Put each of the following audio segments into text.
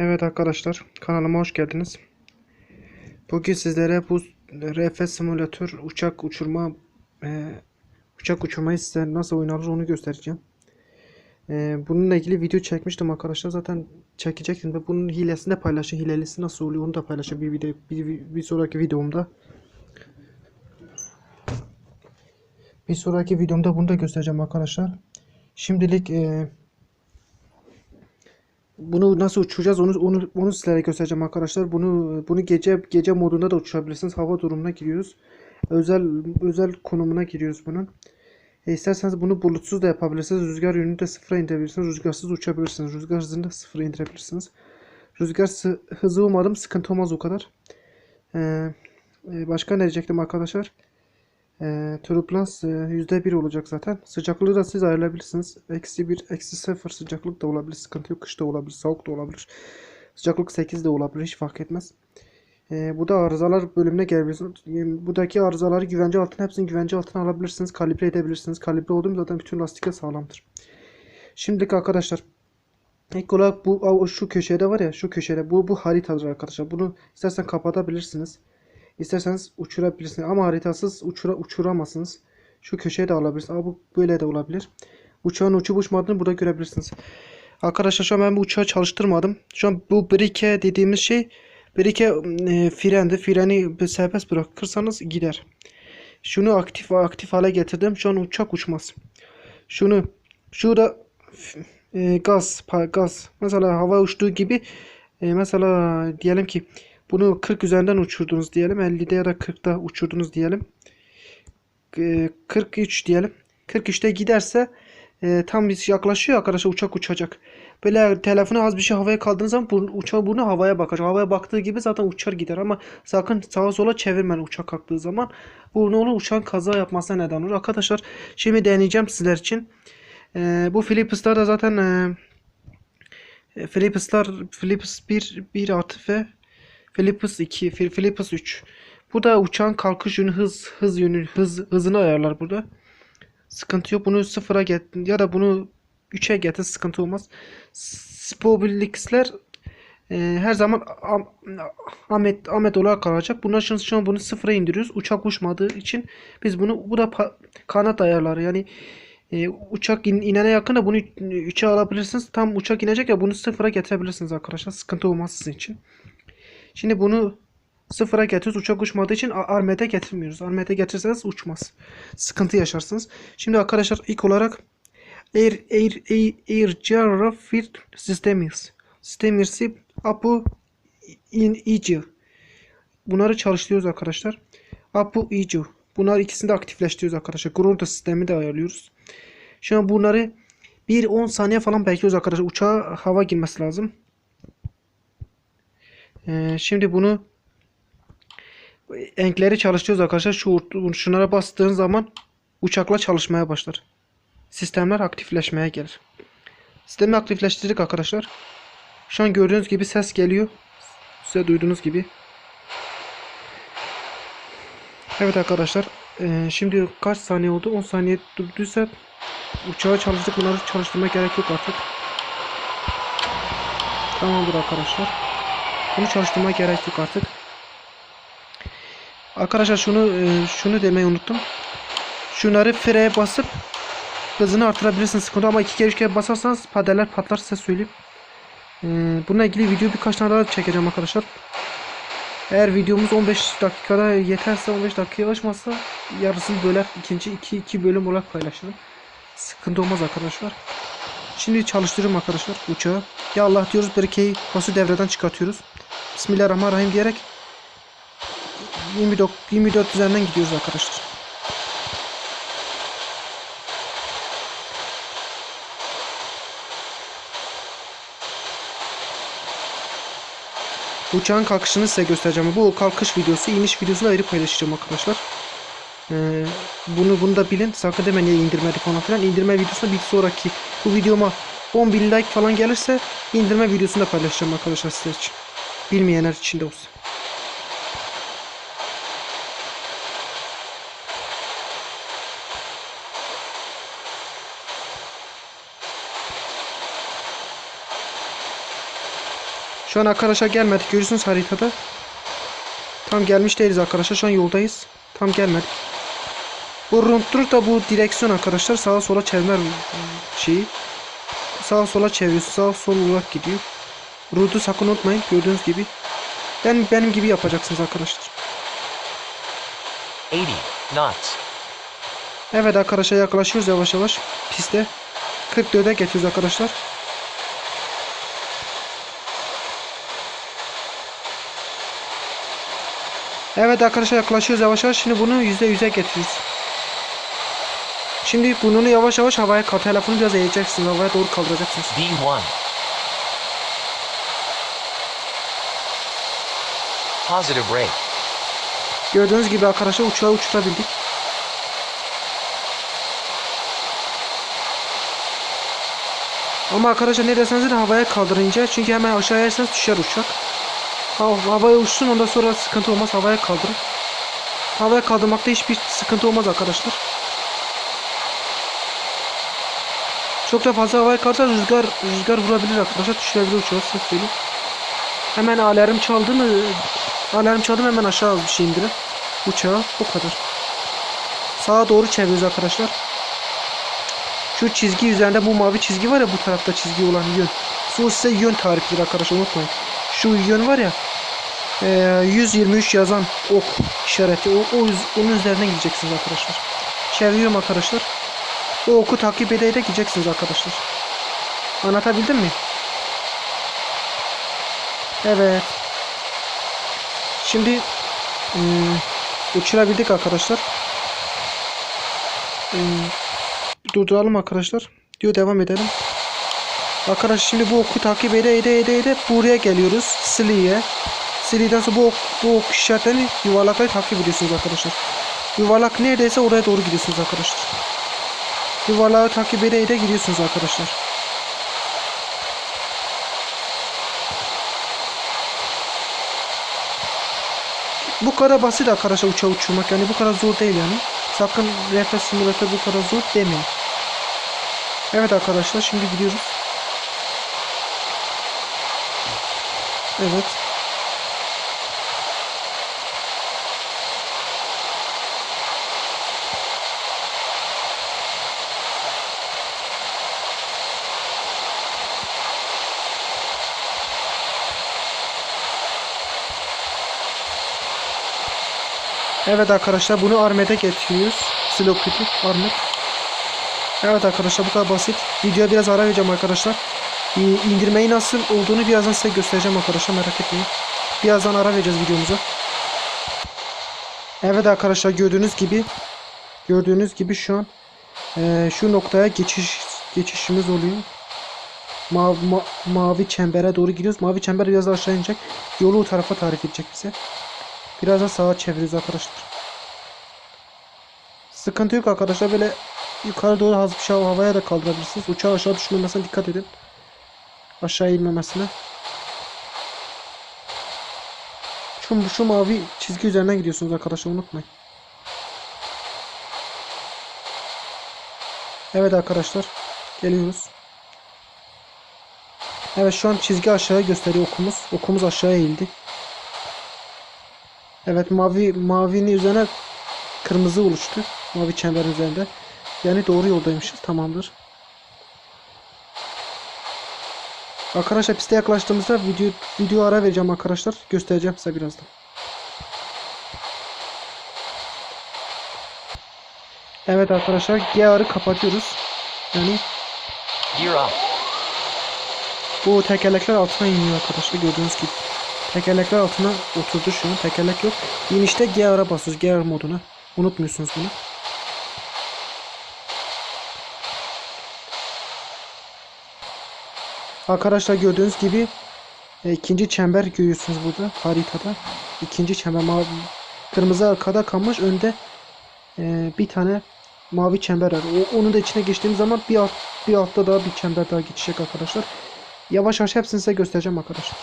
Evet arkadaşlar kanalıma hoş geldiniz. Bugün sizlere bu RF simülatör uçak uçurma e, uçak uçurmayı size nasıl oynanır onu göstereceğim. E, bununla ilgili video çekmiştim arkadaşlar zaten çekecektim ve bunun hilesini de paylaşacağım. Hilelisi nasıl oluyor onu da paylaşacağım bir, video, bir, bir sonraki videomda. Bir sonraki videomda bunu da göstereceğim arkadaşlar. Şimdilik e, bunu nasıl uçuracağız onu onu onu sizlere göstereceğim arkadaşlar. Bunu bunu gece gece modunda da uçurabilirsiniz. Hava durumuna giriyoruz. Özel özel konumuna giriyoruz bunun. E, isterseniz bunu bulutsuz da yapabilirsiniz. Rüzgar yönünü de sıfıra indirebilirsiniz. Rüzgarsız uçabilirsiniz. Rüzgar hızını da sıfıra indirebilirsiniz. Rüzgar hızı umarım sıkıntı olmaz o kadar. E, e, başka ne diyecektim arkadaşlar? E, Turbulans e, %1 olacak zaten. Sıcaklığı da siz ayarlayabilirsiniz. Eksi 1, eksi 0 sıcaklık da olabilir. Sıkıntı yok. Kış da olabilir. Soğuk da olabilir. Sıcaklık 8 de olabilir. Hiç fark etmez. E, bu da arızalar bölümüne gelebilirsiniz. E, buradaki arızaları güvence altına hepsini güvence altına alabilirsiniz. Kalibre edebilirsiniz. Kalibre olduğum zaten bütün lastikler sağlamdır. Şimdilik arkadaşlar İlk olarak bu şu köşede var ya şu köşede bu bu haritadır arkadaşlar. Bunu istersen kapatabilirsiniz. İsterseniz uçurabilirsiniz ama haritasız uçura, uçuramazsınız. Şu köşeye de alabilirsiniz. Ama bu böyle de olabilir. Uçağın uçup uçmadığını burada görebilirsiniz. Arkadaşlar şu an ben bu uçağı çalıştırmadım. Şu an bu brike dediğimiz şey brike e, frendi. Freni serbest bırakırsanız gider. Şunu aktif aktif hale getirdim. Şu an uçak uçmaz. Şunu şurada e, gaz gaz mesela hava uçtuğu gibi e, mesela diyelim ki bunu 40 üzerinden uçurdunuz diyelim. 50'de ya da 40'da uçurdunuz diyelim. E, 43 diyelim. 43'te giderse e, tam biz yaklaşıyor arkadaşlar uçak uçacak. Böyle telefonu az bir şey havaya kaldığınız zaman burnu, uçağın burnu havaya bakacak. Havaya baktığı gibi zaten uçar gider ama sakın sağa sola çevirmeyin uçak kalktığı zaman. Bu ne olur uçağın kaza yapmasına neden olur. Arkadaşlar şimdi deneyeceğim sizler için. E, bu Philips'lar da zaten e, Philips'lar Philips 1 1 artı ve Philips 2, Phil- Philips 3. Bu da uçağın kalkış yönü, hız hız yönü, hız hızını ayarlar burada. Sıkıntı yok. Bunu sıfıra get ya da bunu 3'e getir sıkıntı olmaz. Spobilix'ler e, her zaman Am- Ahmet Ahmet olarak kalacak. Bunlar şu, şu an bunu sıfıra indiriyoruz. Uçak uçmadığı için biz bunu bu da kanat ayarları yani e, uçak in, inene yakın da bunu 3'e alabilirsiniz. Tam uçak inecek ya bunu sıfıra getirebilirsiniz arkadaşlar. Sıkıntı olmaz sizin için. Şimdi bunu sıfıra getiriyoruz. Uçak uçmadığı için a- armede getirmiyoruz. Armede getirseniz uçmaz. Sıkıntı yaşarsınız. Şimdi arkadaşlar ilk olarak Air Air Air, Air Giraffe Systems. Systems'i Apu in Ici. Bunları çalıştırıyoruz arkadaşlar. Apu Ici. Bunlar ikisini de aktifleştiriyoruz arkadaşlar. Gronda sistemi de ayarlıyoruz. Şu an bunları bir 10 saniye falan bekliyoruz arkadaşlar. Uçağa hava girmesi lazım. Ee, şimdi bunu enkleri çalıştırıyoruz arkadaşlar. Şu şunlara bastığın zaman uçakla çalışmaya başlar. Sistemler aktifleşmeye gelir. Sistemi aktifleştirdik arkadaşlar. Şu an gördüğünüz gibi ses geliyor. Size duyduğunuz gibi. Evet arkadaşlar. ee, şimdi kaç saniye oldu? 10 saniye durduysa uçağı çalıştık. Bunları çalıştırmaya gerek yok artık. Tamamdır arkadaşlar. Bunu çalıştırmaya gerek yok artık. Arkadaşlar şunu e, şunu demeyi unuttum. Şunları freye basıp hızını artırabilirsiniz sıkıntı ama iki kere üç kere basarsanız padeller patlar size söyleyeyim. E, bununla ilgili video birkaç tane daha çekeceğim arkadaşlar. Eğer videomuz 15 dakikada yeterse 15 dakikaya aşmazsa yarısını böler ikinci iki iki bölüm olarak paylaşırım. Sıkıntı olmaz arkadaşlar. Şimdi çalıştırıyorum arkadaşlar uçağı. Ya Allah diyoruz Berke'yi pası devreden çıkartıyoruz. Bismillahirrahmanirrahim diyerek 24, 24 üzerinden gidiyoruz arkadaşlar. Uçağın kalkışını size göstereceğim. Bu kalkış videosu, iniş videosunu ayrı paylaşacağım arkadaşlar. Ee, bunu bunu da bilin. Sakın demeyin niye indirmedi falan filan. İndirme videosunda bir sonraki bu videoma 10 bin like falan gelirse indirme videosunu da paylaşacağım arkadaşlar sizler için. Bilmeyenler için de olsun. Şu an arkadaşlar gelmedik. Görüyorsunuz haritada. Tam gelmiş değiliz arkadaşlar. Şu an yoldayız. Tam gelmedik. Bu rundtur da bu direksiyon arkadaşlar. Sağa sola çevirme şeyi. Sağa sola çeviriyorsun. Sağa sola olarak gidiyor. Rudu sakın unutmayın. Gördüğünüz gibi. Ben benim gibi yapacaksınız arkadaşlar. 80 knots. Evet arkadaşlar yaklaşıyoruz yavaş yavaş piste. 44'e getiriyoruz arkadaşlar. Evet arkadaşlar yaklaşıyoruz yavaş yavaş. Şimdi bunu %100'e getiriyoruz. Şimdi bunu yavaş yavaş havaya kaldır. Telefonu biraz eğeceksiniz. Havaya doğru kaldıracaksınız. V1. Positive rate. Gördüğünüz gibi arkadaşlar uçağı uçurabildik. Ama arkadaşlar ne deseniz de havaya kaldırınca çünkü hemen aşağıya yerseniz düşer uçak. Hav- havaya uçsun ondan sonra sıkıntı olmaz havaya kaldırın. Havaya kaldırmakta hiçbir sıkıntı olmaz arkadaşlar. Çok da fazla havaya kaldırırsa rüzgar rüzgar vurabilir arkadaşlar düşürebilir uçağı size söyleyeyim. Hemen alarm çaldı mı alarm çaldı mı hemen aşağı az bir şey indirin. Uçağı bu kadar. Sağa doğru çeviriyoruz arkadaşlar. Şu çizgi üzerinde bu mavi çizgi var ya bu tarafta çizgi olan yön. Su size yön tarifidir arkadaşlar unutmayın. Şu yön var ya eee, 123 yazan ok işareti. O, o onun üzerinden gideceksiniz arkadaşlar. Çeviriyorum arkadaşlar. O oku takip ede ede gideceksiniz arkadaşlar. Anlatabildim mi? Evet. Şimdi eee, uçurabildik arkadaşlar. Eee, durduralım arkadaşlar. Diyor devam edelim. Arkadaşlar şimdi bu oku takip ede ede ede ede buraya geliyoruz. Sili'ye. Sili'den sonra bu ok, bu ok işaretlerini yuvarlakları takip ediyorsunuz arkadaşlar. Yuvarlak neredeyse oraya doğru gidiyorsunuz arkadaşlar. Yuvarlağı takip ede ede gidiyorsunuz arkadaşlar. Bu kadar basit arkadaşlar uçağı uçurmak yani bu kadar zor değil yani. Sakın reflex simülatör bu kadar zor demeyin. Evet arkadaşlar şimdi gidiyoruz. Evet. Evet arkadaşlar bunu Armet'e getiriyoruz. Slowcut'u Armet. Evet arkadaşlar bu kadar basit. Videoya biraz ara vereceğim arkadaşlar. İndirmeyi nasıl olduğunu birazdan size göstereceğim arkadaşlar merak etmeyin. Birazdan ara vereceğiz videomuza. Evet arkadaşlar gördüğünüz gibi gördüğünüz gibi şu an eee, şu noktaya geçiş geçişimiz oluyor. Mavi, ma- mavi çembere doğru gidiyoruz. Mavi çember biraz aşağı inecek. Yolu o tarafa tarif edecek bize. Biraz da sağa çeviriyoruz arkadaşlar. Sıkıntı yok arkadaşlar. Böyle yukarı doğru az şey havaya da kaldırabilirsiniz. Uçağı aşağı düşmemesine dikkat edin. Aşağı inmemesine. Şu, şu mavi çizgi üzerinden gidiyorsunuz arkadaşlar unutmayın. Evet arkadaşlar. Geliyoruz. Evet şu an çizgi aşağıya gösteriyor okumuz. Okumuz aşağıya eğildi. Evet mavi mavinin üzerine kırmızı oluştu. Mavi çemberin üzerinde. Yani doğru yoldaymışız. Tamamdır. Arkadaşlar piste yaklaştığımızda video video ara vereceğim arkadaşlar. Göstereceğim size birazdan. Evet arkadaşlar GR'ı kapatıyoruz. Yani Gear up. bu tekerlekler altına iniyor arkadaşlar gördüğünüz gibi. Tekerlekler altına oturdu şu an. Tekerlek yok. İnişte GR'a basıyoruz. GR moduna. Unutmuyorsunuz bunu. Arkadaşlar gördüğünüz gibi e, ikinci çember görüyorsunuz burada haritada. İkinci çember mavi kırmızı arkada kalmış önde e, bir tane mavi çember var. O, onun da içine geçtiğimiz zaman bir alt, bir altta daha bir çember daha geçecek arkadaşlar. Yavaş yavaş hepsini size göstereceğim arkadaşlar.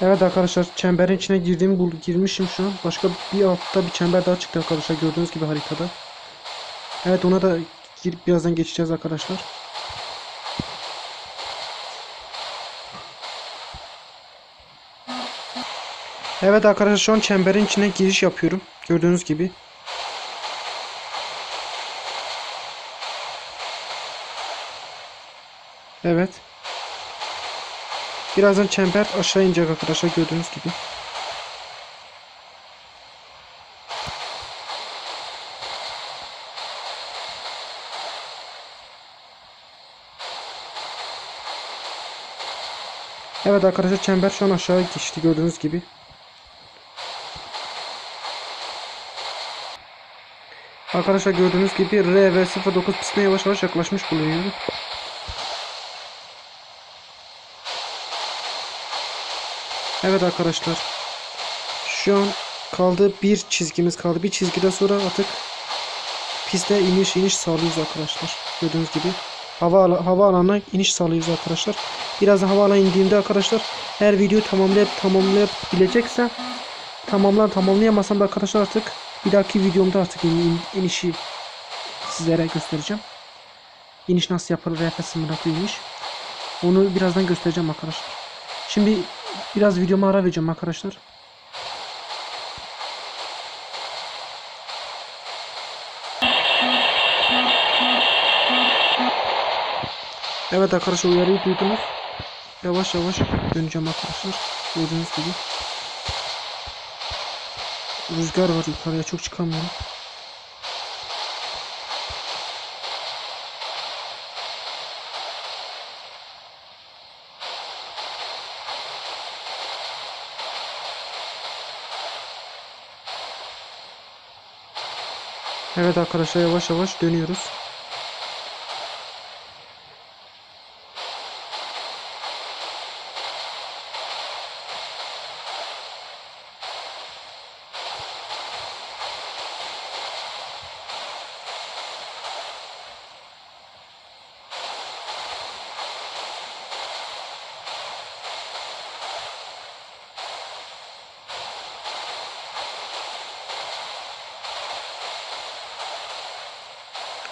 Evet arkadaşlar çemberin içine girdiğimi bul girmişim şu an. Başka bir altta bir çember daha çıktı arkadaşlar gördüğünüz gibi haritada. Evet ona da girip birazdan geçeceğiz arkadaşlar. Evet arkadaşlar şu an çemberin içine giriş yapıyorum. Gördüğünüz gibi. Evet. Birazdan çember aşağı inecek arkadaşlar gördüğünüz gibi. Evet arkadaşlar çember şu an aşağı geçti gördüğünüz gibi. Arkadaşlar gördüğünüz gibi R ve 09 pistine yavaş yavaş yaklaşmış bulunuyor. Evet arkadaşlar. Şu an kaldı bir çizgimiz kaldı. Bir çizgiden sonra artık piste iniş iniş sağlıyoruz arkadaşlar. Gördüğünüz gibi hava hava alanına iniş sağlıyoruz arkadaşlar. Birazdan hava alanına indiğimde arkadaşlar her videoyu tamamlayıp tamamlayabileceksem tamamlar tamamlayamasam da arkadaşlar artık bir dahaki videomda artık in- in- inişi sizlere göstereceğim. İniş nasıl yapılır RF simülatör iniş. Onu birazdan göstereceğim arkadaşlar. Şimdi biraz videoma ara vereceğim arkadaşlar. Evet arkadaşlar uyarıyı duydunuz. Yavaş yavaş döneceğim arkadaşlar. Gördüğünüz gibi. Rüzgar var yukarıya çok çıkamıyorum. Evet arkadaşlar yavaş yavaş dönüyoruz.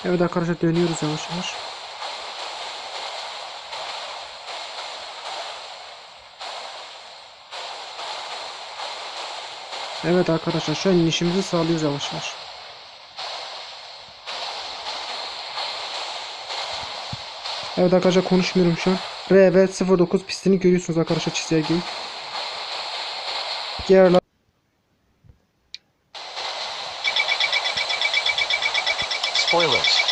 Evet arkadaşlar dönüyoruz yavaş yavaş. Evet arkadaşlar şu an inişimizi sağlıyoruz yavaş yavaş. Evet arkadaşlar konuşmuyorum şu an. R ve 09 pistini görüyorsunuz arkadaşlar çizelgeyi. Gearlar toilets.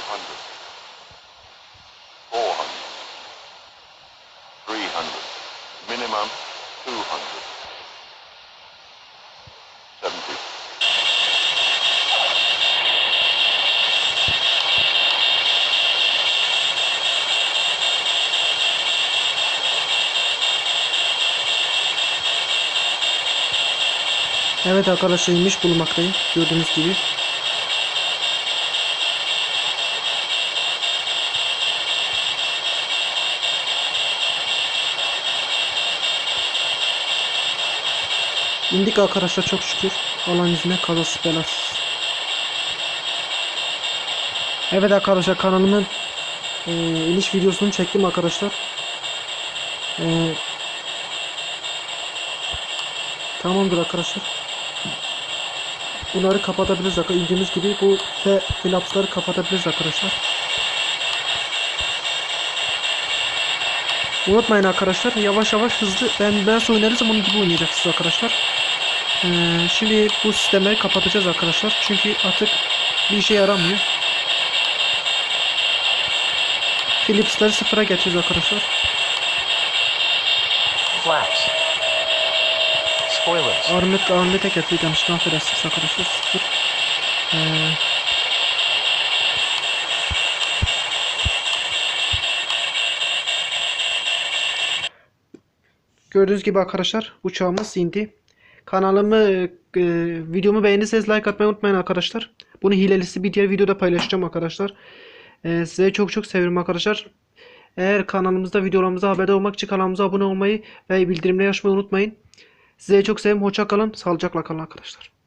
Five hundred. Four hundred. Three hundred. Minimum two hundred. Seventy. Evet arkadaşlar inmiş bulunmaktayım. Gördüğünüz gibi. İndik arkadaşlar çok şükür. Allah'ın izniyle kazasız belasız. Evet arkadaşlar kanalımın e, iniş videosunu çektim arkadaşlar. E, tamamdır arkadaşlar. Bunları kapatabiliriz arkadaşlar. İndiğimiz gibi bu ve flapsları kapatabiliriz arkadaşlar. Unutmayın arkadaşlar yavaş yavaş hızlı ben ben oynarsam onun gibi oynayacaksınız arkadaşlar. Ee, şimdi bu sistemleri kapatacağız arkadaşlar. Çünkü artık bir işe yaramıyor. Philips'ları sıfıra getireceğiz arkadaşlar. Flaps. Spoilers. Armet Armet'e getireceğim. Yanlışlıkla affedersiniz arkadaşlar. Sıfır. Ee, Gördüğünüz gibi arkadaşlar uçağımız indi. Kanalımı, e, videomu beğenirseniz like atmayı unutmayın arkadaşlar. Bunu hilelisi bir diğer videoda paylaşacağım arkadaşlar. E, size çok çok seviyorum arkadaşlar. Eğer kanalımızda videolarımıza haberdar olmak için kanalımıza abone olmayı ve bildirimleri açmayı unutmayın. Size çok seviyorum. Hoşça kalın. Sağlıcakla kalın arkadaşlar.